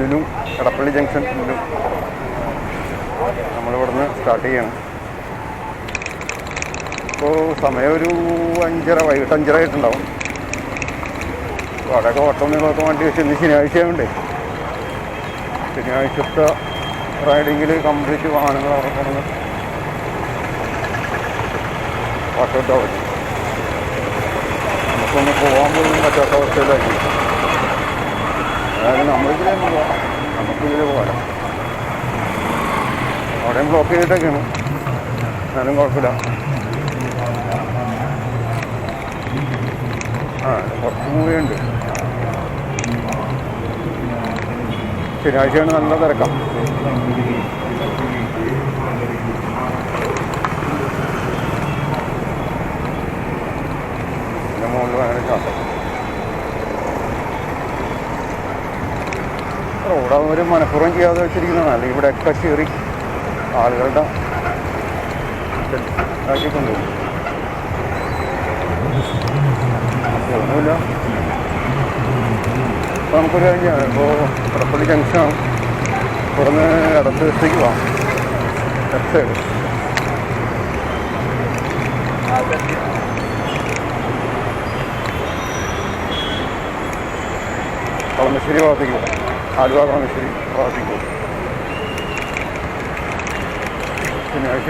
Lulu Kadappally junction Lulu. നമ്മളിവിടുന്ന് start ചെയ്യണം. ഇപ്പോൾ സമയം ഒരു അഞ്ചര വൈകിട്ട് അഞ്ചര ആയിട്ടുണ്ടാവും. അവിടെയൊക്കെ ഓട്ടം നിങ്ങളൊക്കെ വണ്ടി വെച്ച് ഇന്ന് ശനിയാഴ്ച ശനിയാഴ്ചത്തെ റൈഡിങ്ങിൽ കംപ്ലീറ്റ് വാഹനങ്ങൾ അവിടെ പറ്റും നമുക്കൊന്ന് പോകാൻ പോലും പറ്റാത്ത അവസ്ഥയിലാക്കി അതായത് അവിടെയും ബ്ലോക്ക് ചെയ്തിട്ടൊക്കെയാണ്. എന്നാലും കുഴപ്പമില്ല. ആ കുറച്ചും മൂവിയുണ്ട്. ശനിയാഴ്ചയാണ് നല്ല തിരക്കാം. പിന്നെ മുകളിൽ ഭയങ്കര ചാട്ടം. റോഡ് അവർ മനഃപൂർവം ചെയ്യാതെ വെച്ചിരിക്കുന്നതാണ്. അല്ലെങ്കിൽ ഇവിടെയൊക്കെ കയറി ആളുകളുടെ ആക്കി കൊണ്ടുപോകും ഒന്നുമില്ല. അപ്പോൾ നമുക്കൊരു കാര്യം ചെയ്യാം. ഇപ്പോൾ പ്രപ്പള്ളി ജംഗ്ഷനാണ്. തുറന്ന് ഇടത്ത് വശത്തേക്ക് പോവാം. Left side. കളമശ്ശേരി ഭാഗത്തേക്ക് പോകും ആലുവ കളമശ്ശേരി ഭാഗത്തേക്ക് പോകും ശനിയാഴ്ച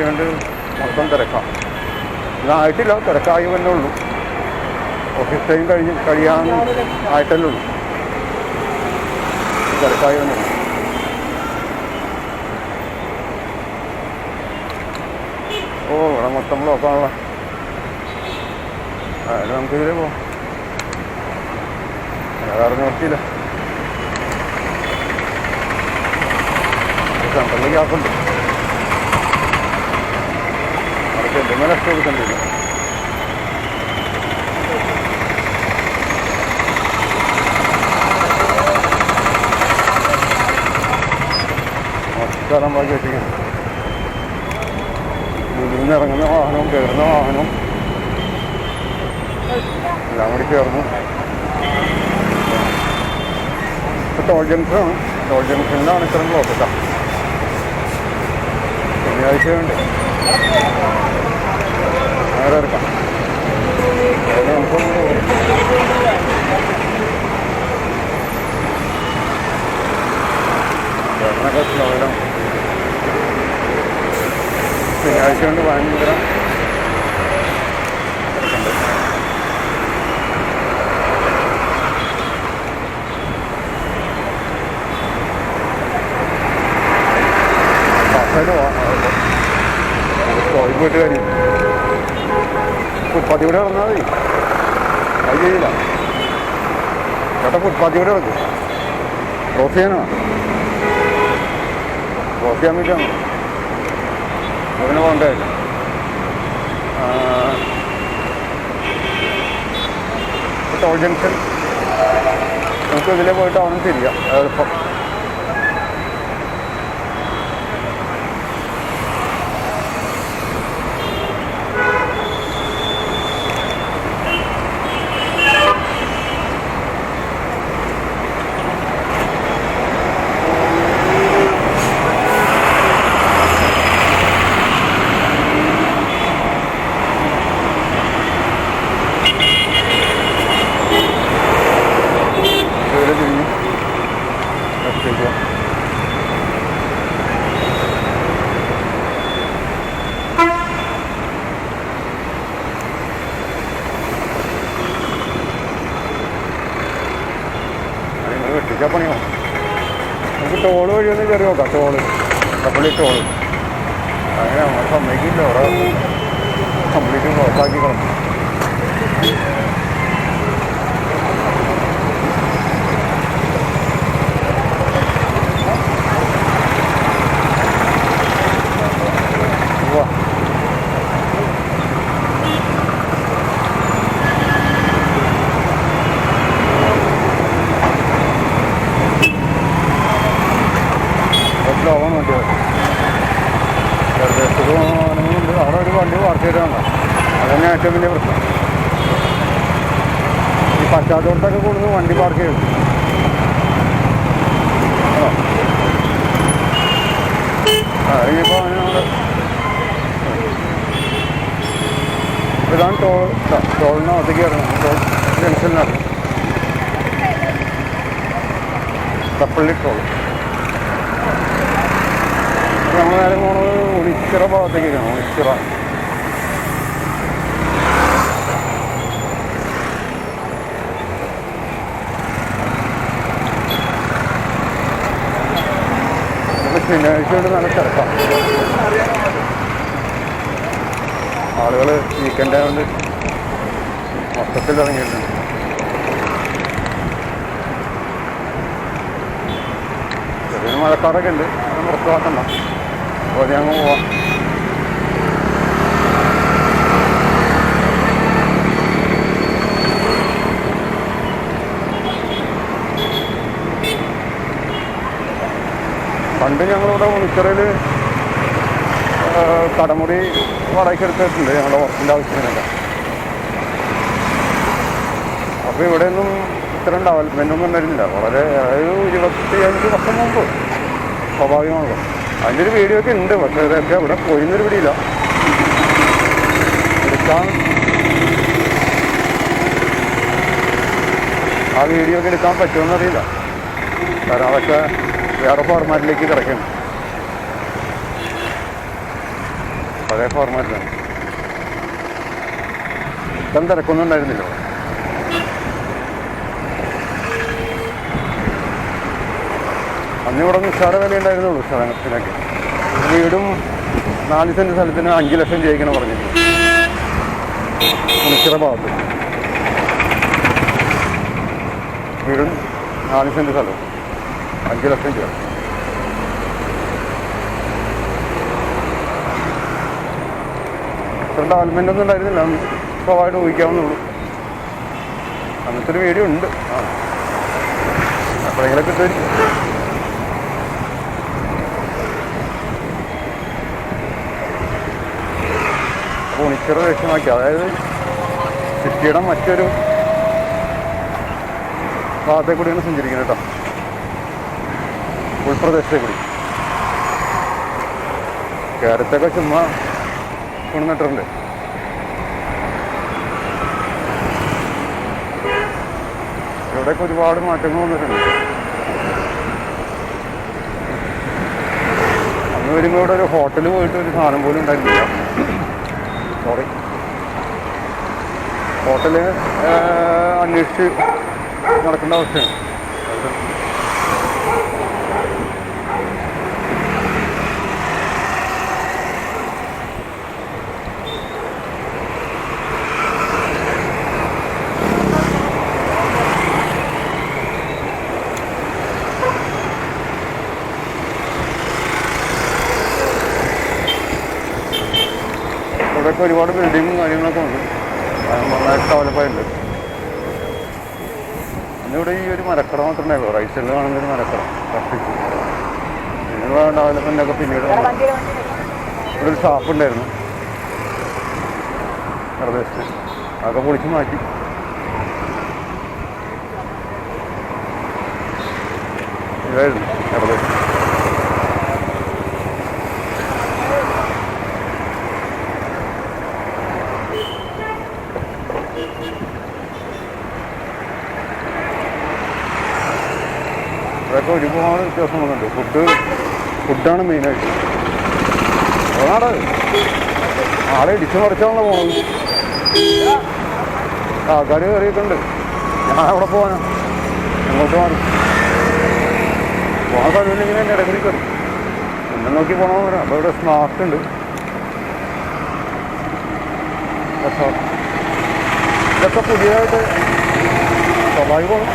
മൊത്തം തിരക്കാം. ഇതായിട്ടില്ല തിരക്കായി വന്നേ ഉള്ളൂ. ഓഫീസ് ടൈം കഴിഞ്ഞ് കഴിയാൻ ആയിട്ടല്ലേ ഉള്ളൂ. തിരക്കായി വന്നേ ഓ ഇവിടെ മൊത്തം ബ്ലോക്കാണല്ലോ അതായത് നമുക്ക് ഇതിലേ പോവാം. വേറെ സെൻട്രലിൽ ഗ്യാപ്പുണ്ട് അവിടെ ചെല്ലുമ്പോൾ ലെഫ്റ്റ് കൊടുക്കേണ്ടില്ല സ്ഥലം ബാക്കി ഇറങ്ങുന്ന വാഹനവും കയറുന്ന വാഹനവും. എല്ലാം കൂടി ചേർന്നു. ടോൾ ജംഗ്ഷനാണ് ടോൾ ജംഗ്ഷനിലാണ് ഇത്തരം ബ്ലോക്ക് കേട്ടോ വേറെ എടുക്കാം സ്ലോയിലാണ് ശനിയാഴ്ച കൊണ്ട് ഭയങ്കര തിരക്കുണ്ട് ബസ്സിന് പോയി പോയിട്ട് കാര്യം ഫുട്പാത്തി കൂടെ ഇറങ്ങാൽ മതി അത് ചെയ്യില്ല ചേട്ടാ ഫുട്പാത്തി കൂടെ ഇറക്കും ക്രോസ് ചെയ്യാനോ ക്രോസ് ചെയ്യാൻ അതിന് പോകണ്ടായില്ല ടോൾ ജംഗ്ഷൻ. നമുക്ക് ഇതിലെ പോയിട്ട് അവിടെ തിരിയാം. എളുപ്പം ഇതിൽ തിരിഞ്ഞ് ലെഫ്റ്റിലേക്ക് പോവാം നിങ്ങൾ വെട്ടിച്ചാൽ പണിയോ? നമുക്ക് ടോൾ വഴി ഒന്ന് കയറി നോക്കാം ടോൾ കപ്പളി ടോൾ അങ്ങനെ നമ്മൾ സമ്മതിക്കില്ല അവിടെ കംപ്ലീറ്റ് ക്ലോസാക്കി അതുകൊണ്ടൊക്കെ കൂടുതൽ വണ്ടി പാർക്ക് ചെയ്തു ഇനിയിപ്പോൾ അവനോട് ഇതാണ് ടോൾ ടോളിനകത്തേക്ക് ഇറങ്ങും. ടോൾ ജംഗ്ഷനിലാണ് തപ്പള്ളി ടോൾ നമ്മൾ നേരെ പോണത് ഭാഗത്തേക്ക് ഭാഗത്തേക്കാണ്. ഒളിച്ചിറ കൊണ്ട് നല്ല ആളുകൾ വീക്കെൻഡ് ആയതുകൊണ്ട് മൊത്തത്തിൽ ഇറങ്ങിയിട്ടുണ്ട്. ചെറിയൊരു മഴക്കാറൊക്കെ ഉണ്ട്. അത് പുറത്തുവാക്കണ്ട അപ്പോൾ ഞങ്ങൾ പോവാം. പണ്ട് ഞങ്ങളിവിടെ ഉണിച്ചിറയിൽ കടമുറി വാടകയ്ക്ക് എടുത്തിട്ടുണ്ട് ഞങ്ങളുടെ വർക്കിന്റെ ആവശ്യത്തിനൊക്കെ. അപ്പോൾ ഇവിടെ ഒന്നും ഇത്രയും ഡെവലപ്മെന്റ് ഒന്നും ഉണ്ടായിരുന്നില്ല വളരെ ഒരു ഇരുപത്തി അഞ്ച് വർഷം മുമ്പ് സ്വാഭാവികമാണല്ലോ അതിന്റെ ഒരു വീഡിയോ ഒക്കെ ഉണ്ട് പക്ഷേ ഇതൊക്കെ ഇവിടെ പോയിരുന്നൊരു പിടിയില്ല. എടുക്കാൻ. ആ വീഡിയോ ഒക്കെ എടുക്കാൻ പറ്റുമെന്നറിയില്ല. കാരണം അതൊക്കെ വേറെ ഫോർമാറ്റിലേക്ക് കിടക്കണം. പഴയ ഫോർമാറ്റിലാണ് ഇത്തരം തിരക്കൊന്നും ഉണ്ടായിരുന്നില്ല. അന്ന് ഇവിടെ നിസ്സാര വില ഉണ്ടായിരുന്നുള്ളൂ സ്ഥലത്തിനൊക്കെ വീടും നാല് സെന്റ് സ്ഥലത്തിന് അഞ്ച് ലക്ഷം ചെയ്യിക്കണം പറഞ്ഞിട്ട് മനുഷ്യരുടെ ഭാഗത്ത്. വീടും നാല് സെന്റ് സ്ഥലവും. അഞ്ച് ലക്ഷം രൂപ ഡെവലപ്മെന്റ് ഒന്നും ഉണ്ടായിരുന്നില്ല സ്വഭാവമായിട്ട് ഊഹിക്കാവുന്നുള്ളൂ അങ്ങനത്തെ ഒരു വീഡിയോ ഉണ്ട്. ആ. എപ്പോഴെങ്കിലൊക്കെ ഇട്ടുവരും അപ്പോൾ ഉണിച്ചിറ ലക്ഷ്യമാക്കി. അതായത് സിറ്റിയുടെ മറ്റൊരു ഭാഗത്തെ കൂടിയാണ് സഞ്ചരിക്കുന്നത് കേട്ടോ. ഉൾപ്രദേശത്തെ കൂടി കേരളത്തൊക്കെ ചുമ്മാ കൊണ്ടുവന്നിട്ടുണ്ട്. ഇവിടെയൊക്കെ ഒരുപാട് മാറ്റങ്ങൾ വന്നിട്ടുണ്ട്. അന്ന് വരുമ്പോൾ ഇവിടെ ഒരു ഹോട്ടലിൽ പോയിട്ട് ഒരു സാധനം പോലും ഉണ്ടായിരുന്നില്ല. സോറി ഹോട്ടൽ അന്വേഷിച്ച് നടക്കേണ്ട അവസ്ഥയാണ് ഇവിടെയൊക്കെ ഒരുപാട് ബിൽഡിങ്ങും കാര്യങ്ങളൊക്കെ ഉണ്ട്. നന്നായിട്ട് ഡെവലപ്പായിട്ടുണ്ട് അന്നിവിടെ ഈ ഒരു മരക്കട മാത്രമേ ഉള്ളൂ റൈറ്റ് സൈഡിൽ ഒരു മരക്കട. കത്തിച്ച് ഇതിനുള്ള ഡെവലപ്മെന്റ് ഒക്കെ പിന്നീട് ഇവിടെ ഒരു ഷാപ്പ് ഉണ്ടായിരുന്നു. പ്രദേശത്ത് അതൊക്കെ പൊളിച്ച് മാറ്റി. ഇതായിരുന്നു പ്രദേശം അതൊക്കെ ഒരുപാട് വ്യത്യാസം വന്നിട്ടുണ്ട്. ഫുഡ് ഫുഡാണ് മെയിനായിട്ട് അതാണ്. ആളെ ഇടിച്ചു മറിച്ചാണല്ലോ പോണത്. ആൾക്കാർ കയറിയിട്ടുണ്ട് ഞാൻ അവിടെ പോകാനാ അങ്ങോട്ട് മാറി. പോകാൻ സ്ഥലമില്ലെങ്കിൽ എന്റെ ഇടയ്ക്ക് കയറി എന്നെ നോക്കി പോകണമെന്ന് പറയാം അപ്പോൾ ഇവിടെ സ്മാർട്ട് ഉണ്ട്. ഇതൊക്കെ പുതിയതായിട്ട് സ്വാഭാവികമാണ്.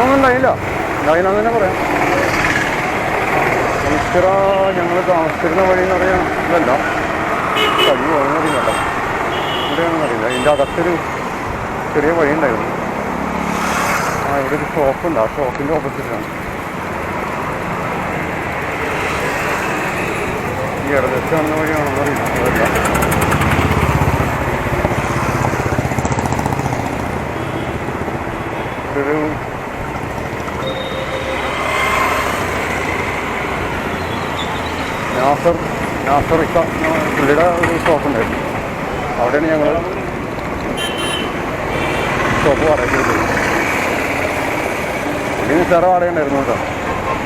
ഒന്നും ഉണ്ടായില്ല. ഉണ്ടായില്ലെന്ന് തന്നെ പറയാം. ഈശ്വര ഞങ്ങൾ താമസിച്ചിരുന്ന വഴി എന്ന് പറയാം ഇതല്ല കഴിഞ്ഞു പോകുന്നറിയില്ല കേട്ടോ. ഇവിടെയാണെന്ന് അറിയില്ല. ഇതിന്റെ അകത്തൊരു ചെറിയ വഴി ഉണ്ടായിരുന്നു. ആ ഇവിടെ ഒരു ഷോപ്പുണ്ട് ആ ഷോപ്പിന്റെ ഓപ്പോസിറ്റാണ്. ഈ ഇടതുവശം കാണുന്ന വഴിയാണെന്ന് അറിയില്ല. അതല്ല ഒരു നാസർ നാസർ പുള്ളിയുടെ ഒരു ഷോപ്പ് ഉണ്ടായിരുന്നു. അവിടെയാണ് ഞങ്ങൾ ഷോപ്പ് വാടകയ്ക്ക് പുള്ളി നിസ്സാര വാടക ഉണ്ടായിരുന്നു കേട്ടോ.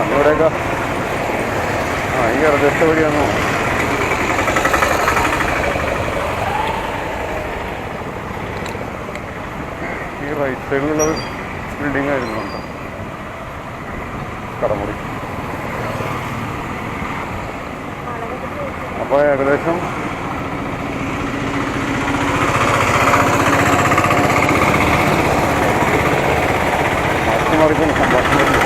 അന്ന് ഇവിടെയൊക്കെ ആ ഈ ഇടദേശത്തെ വഴിയാണോ. ഈ റൈറ്റ് സൈഡിലുള്ള ബിൽഡിംഗ് ആയിരുന്നു കേട്ടോ കടമുറി അപ്പോൾ ഏകദേശം മാറ്റി മാറിക്കുന്നു സംഭാഷണത്തിൽ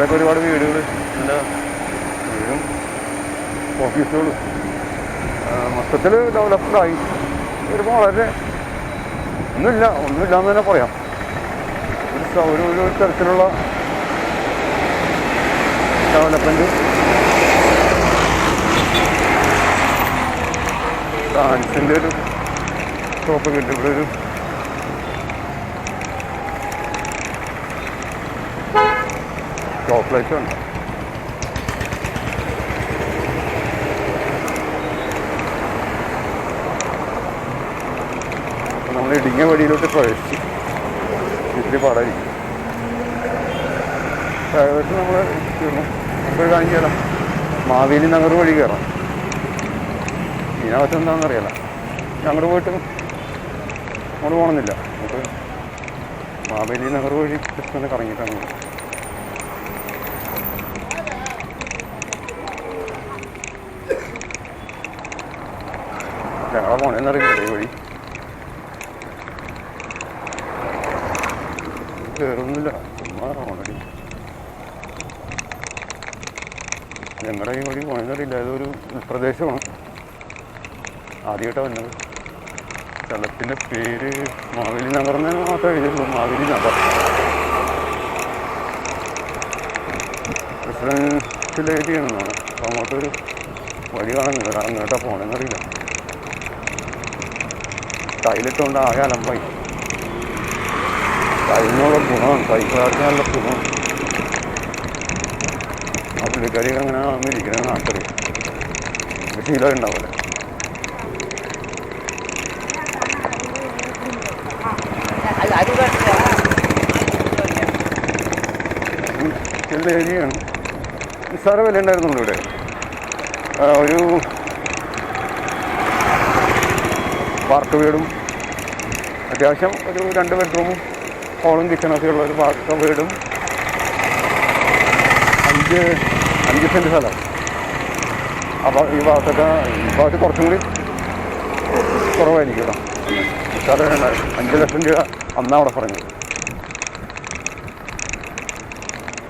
ഇവിടെയൊക്കെ ഒരുപാട് വീടുകൾ നല്ല വീടും ഓഫീസുകളും മൊത്തത്തിൽ ഡെവലപ്ഡായി വരുമ്പോൾ വളരെ ഒന്നുമില്ല ഒന്നുമില്ല എന്ന് തന്നെ പറയാം. ഒരു ഒരു ഒരു തരത്തിലുള്ള ഡെവലപ്മെന്റ് ഡാൻസിന്റെ ഒരു ഷോപ്പ് കിട്ടും ഇവിടെ ഒരു ചോക്ലേറ്റ് ഉണ്ട് നമ്മൾ ഇടുങ്ങിയ വഴിയിലോട്ട് പ്രവേശിച്ചു. ഇത്തിരി പാടായിരിക്കും ഏകദേശം നമ്മൾ നമുക്ക് ചെയ്യാം മാവേലി നഗർ വഴി കയറാം. ഇതിനകത്ത് എന്താണെന്ന് അറിയാല? അങ്ങോട്ട് പോയിട്ട് അങ്ങോട്ട് പോകണമെന്നില്ല. നമുക്ക് മാവേലി നഗർ വഴി ജസ്റ്റ് ഒന്ന് കറങ്ങിയിട്ടാണ് ഞങ്ങളെ പോണേന്നറിയില്ല വഴി. കയറുന്നില്ല ചുമ്മാ ഓണടി ഞങ്ങളുടെ ഈ വഴി പോണെന്നറിയില്ല അതൊരു പ്രദേശമാണ്. ആദ്യമായിട്ടാണ് വന്നത്. സ്ഥലത്തിന്റെ പേര് മാവേലി നഗർ എന്ന് മാത്രമേ എഴുതിയുള്ളൂ മാവേലി നഗർ റെസിഡൻഷ്യൽ ചെയ്യണമെന്നാണ് അപ്പോൾ അങ്ങോട്ടൊരു വഴി കാണുന്നില്ല. അങ്ങോട്ടാണ് എങ്ങോട്ടാണ് പോകണമെന്നറിയില്ല ടൈലിട്ടുകൊണ്ട് ആകെ അലമ്പായി ടൈലിനുള്ള ഗുണമാണ് ടൈലുകാർക്ക് നല്ല സുഖമാണ് ആ പുള്ളിക്കാരി അങ്ങനെ ഇരിക്കണ നാട്ടിൽ ശീലം ഉണ്ടാവില്ല ചില ഏരിയയാണ്. നിസ്സാര വില ഉണ്ടായിരുന്നുള്ളൂ ഇവിടെ. ഒരു പാർക്ക് വീടും അത്യാവശ്യം ഒരു രണ്ട് ബെഡ്റൂമും ഹോളും കിച്ചണൊക്കെ ഉള്ള ഒരു പാർക്ക് വീടും. അഞ്ച് അഞ്ച് സെന്റ് സ്ഥലം. അപ്പോൾ ഈ ഭാഗത്തൊക്കെ ഈ ഭാഗത്ത് കുറച്ചും കൂടി കുറവായിരിക്കും കേട്ടോ. ഉണ്ടായിരുന്നു അഞ്ച് ലക്ഷം രൂപ അന്നാ അവിടെ പറഞ്ഞത്.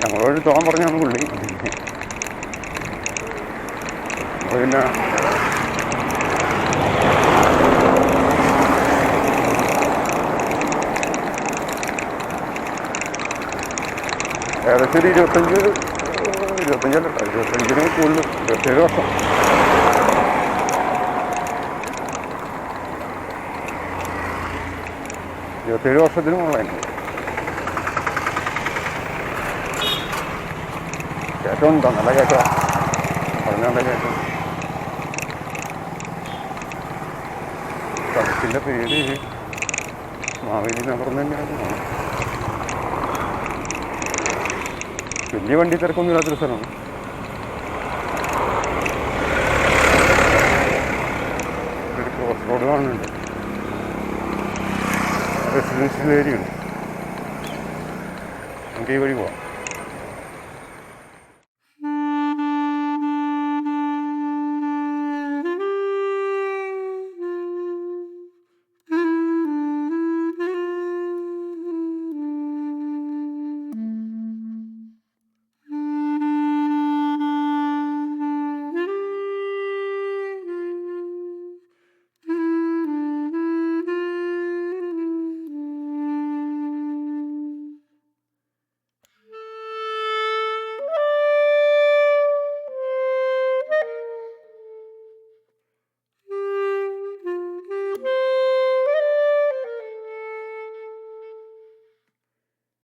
ഞങ്ങളോട് തോന്നാൻ പറഞ്ഞാണ് പുള്ളി. പിന്നെ ഏകദേശം ഇരുപത്തഞ്ച് ഇരുപത്തഞ്ചല്ല ഇരുപത്തഞ്ചിന് കൂടുതൽ ഇരുപത്തേഴ് വർഷം. ഇരുപത്തേഴ് വർഷത്തിന് കയറ്റം ഉണ്ടോ? നല്ല കേട്ടോ. പറഞ്ഞാൽ കേട്ടോ. സ്ഥലത്തിന്റെ പേര് മാവേലി നഗർ തന്നെയാണ്. വലിയ വണ്ടി തിരക്കൊന്നും ഇല്ലാത്തൊരു സ്ഥലമാണ്. ഒരു ക്രോസ് റോഡ് കാണുന്നുണ്ട്. റെസിഡൻഷ്യൽ ഏരിയ ഉണ്ട്. നമുക്ക് ഈ വഴി പോവാം.